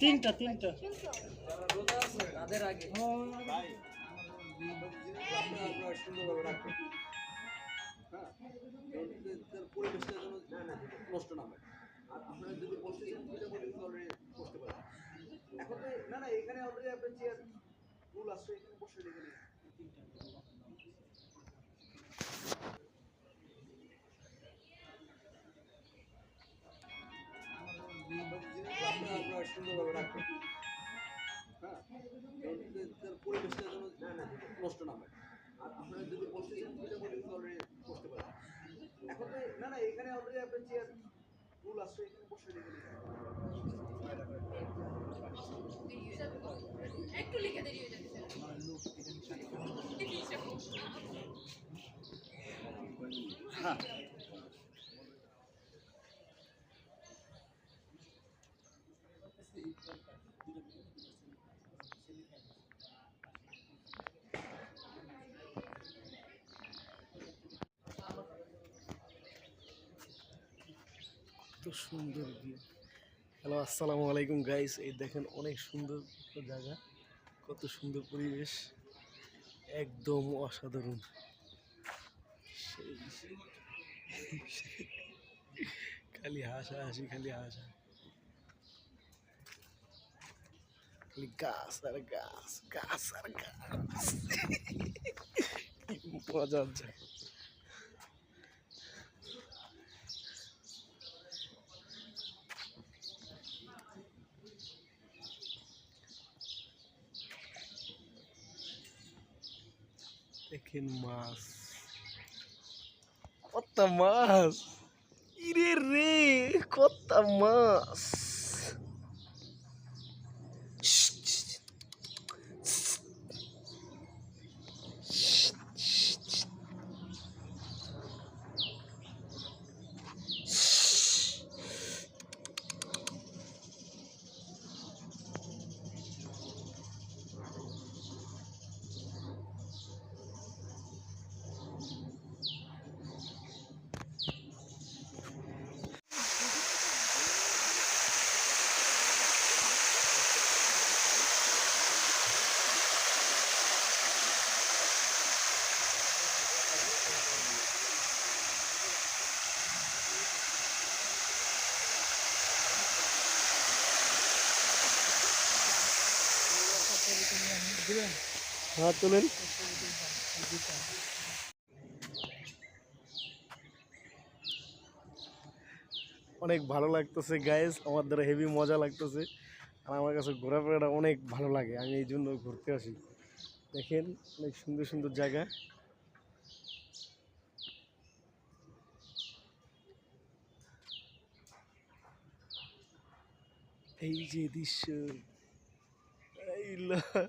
তিনটা তিনটা। তাদের আগে পরিবেশটা যেন না হয় আর আপনারা যদি বসতে চান সেটা করে অলরেডি পারেন এখন না না এখানে অলরেডি আপনার চেয়ার রুল আসছে এখানে বসে এখানে সুন্দরভাবে রাখবেন হ্যাঁ পরিবেশটা যেন নষ্ট না হয় আর আপনারা যদি বসতে চান এখন তো না না এখানে অলরেডি আপনার চেয়ার রুল আসছে এখানে বসে এখানে একটু লিখে দেরি হয়ে কত সুন্দর ভিউ হ্যালো আসসালামু আলাইকুম গাইস এই দেখেন অনেক সুন্দর জায়গা। কত সুন্দর পরিবেশ। একদম অসাধারণ। খালি হাসা হাসি, খালি হাসা। খালি গাছ আর গাছ গাছ আর গাছ। মজার জায়গা দেখেন মাছ কত মাছ ইরে রে কত মাছ হ্যাঁ তোলেন। অনেক ভালো লাগতেছে গাইস আমার দ্বারা হেভি মজা লাগতেছে। আর আমার কাছে ঘোরাফেরাটা অনেক ভালো লাগে। আমি এই জন্য ঘুরতে আসি। দেখেন, অনেক সুন্দর সুন্দর জায়গা। এই যে দৃশ্য এই লা-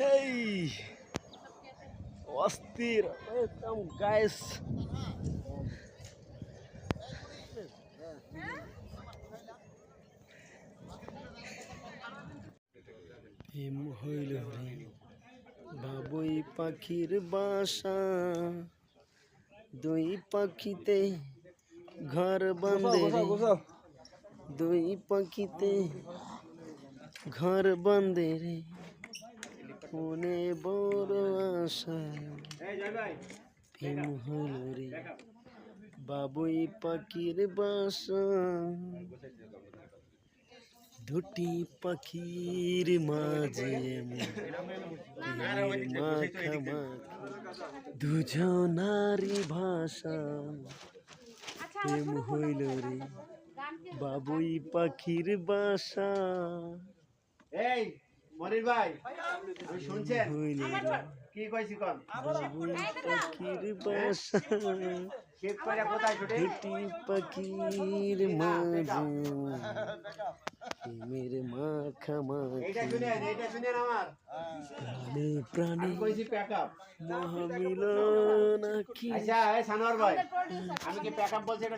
Hey! অস্থির। ওয়েলকাম গাইস প্রেম হইল বাবুই পাখির বাসা। দুই পাখিতে ঘর বন্দে রে দুই পাখিতে ঘর বন্দে রে, মনে বড় আশা। প্রেম হল রে, বাবুই পাখির বাসা। দুটি পাখির মাঝে দুজনারি ভাষা। প্রেম হইল রে, বাবুই পাখির বাসা। এই মনির ভাই আমি শুনছেন? কি কইছি কোন? বাবুই পাখির বাসা। শেখ করে কোথায় ছুটে পাখির মাঝে। প্রেমের মাখা আমার। প্রাণে আমি কইছি প্যাক আপ মহামিলন আখি আচ্ছা এই সানোয়ার ভাই আমি কি বলছি এটা?